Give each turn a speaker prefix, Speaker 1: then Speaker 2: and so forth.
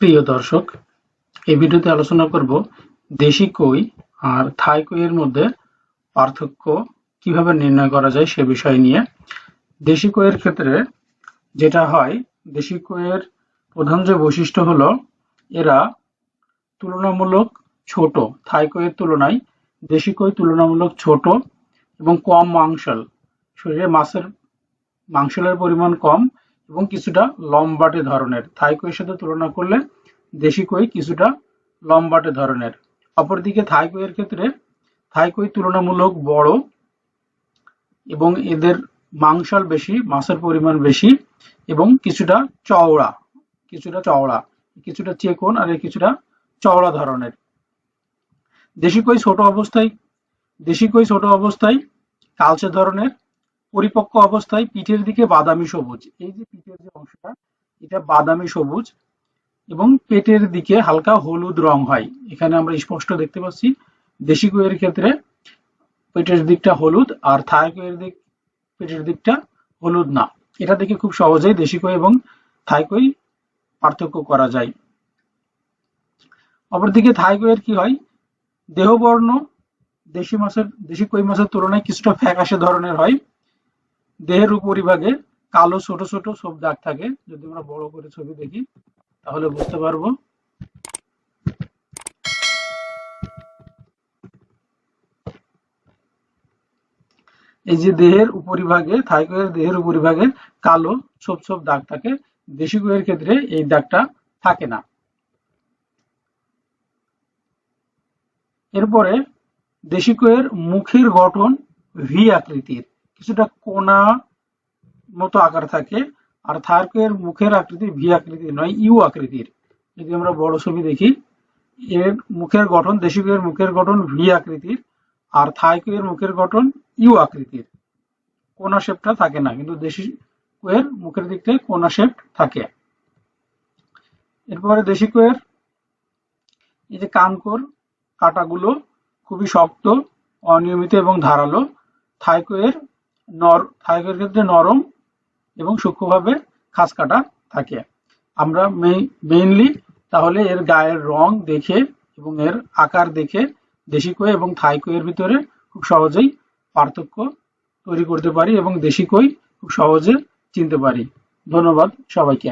Speaker 1: প্রিয় দর্শক, এই ভিডিওতে আলোচনা করব দেশি কই আর থাই কইয়ের মধ্যে পার্থক্য কীভাবে নির্ণয় করা যায় সে বিষয় নিয়ে। দেশি কইয়ের ক্ষেত্রে যেটা হয়, দেশি কইয়ের প্রধান যে বৈশিষ্ট্য হলো, এরা তুলনামূলক ছোট, থাই কইয়ের তুলনায় দেশি কই তুলনামূলক ছোট এবং কম মাংসল। শরীরে মাছের, মাংসলের পরিমাণ কম এবং কিছুটা লম্বাটে ধরনের। থাই কইয়ের সাথে তুলনা করলে দেশি কই কিছুটা লম্বাটে ধরনের। অপরদিকে থাই কইয়ের ক্ষেত্রে থাই কই তুলনামূলক বড় এবং এদের মাংসল বেশি, মাছের পরিমাণ বেশি এবং কিছুটা চওড়া কিছুটা চওড়া, কিছুটা চেকন আর কিছুটা চওড়া ধরনের। দেশি কই ছোট অবস্থায়, দেশি কই ছোট অবস্থায় কালচে ধরনের পরিপক্ক অবস্থায় পিঠের দিকে বাদামি সবুজ। এই যে পিঠের যে অংশটা, এটা বাদামি সবুজ এবং পেটের দিকে হালকা হলুদ রং হয়। এখানে আমরা স্পষ্ট দেখতে পাচ্ছি, দেশি কইয়ের ক্ষেত্রে পেটের দিকটা হলুদ আর থাই কইয়ের দিক, পেটের দিকটা হলুদ না। এটা দেখে খুব সহজেই দেশি কই এবং থাই কই পার্থক্য করা যায়। অপরদিকে থাই কইয়ের কি হয়? দেহবর্ণ দেশি মাছের, দেশি কই মাছের তুলনায় কিছুটা ফ্যাকাশে ধরনের হয়। দেহের উপরিভাগে কালো ছোট ছোট সব দাগ থাকে। যদি আমরা বড় করে ছবি দেখি, তাহলে বুঝতে পারব। এই যে দেহের উপরিভাগে, থাইকয়ের দেহের উপরিভাগে কালো ছোপ ছোপ দাগ থাকে, দেশি কইয়ের ক্ষেত্রে এই দাগটা থাকে না। এরপরে দেশি কইয়ের মুখের গঠন ভি আকৃতির। কিছুটা কোনা মতো আকার থাকে, আর থার্কের মুখের আকৃতি ভি আকৃতির নয়, ইউ আকৃতির। যদি আমরা বড় ছবি দেখি, এর মুখের গঠন দেশি কইয়ের মুখের গঠন ভি আকৃতির, আর থাই কইয়ের মুখের গঠন ইউ আকৃতির। কোনা শেপটা থাকে না, কিন্তু দেশি কইয়ের মুখের দিক থেকে কোনা শেপ থাকে। এরপরে দেশি কইয়ের এই যে কানকোর কাটাগুলো খুবই শক্ত, অনিয়মিত এবং ধারালো থাইকোয়ের নর থাইকোয়ের ক্ষেত্রে নরম এবং সূক্ষ্মভাবে খাস কাটা থাকে। আমরা মেইনলি তাহলে এর গায়ের রং দেখে এবং এর আকার দেখে দেশি কই এবং থাই কইয়ের ভিতরে খুব সহজেই পার্থক্য তৈরি করতে পারি এবং দেশি কই খুব সহজে চিনতে পারি। ধন্যবাদ সবাইকে।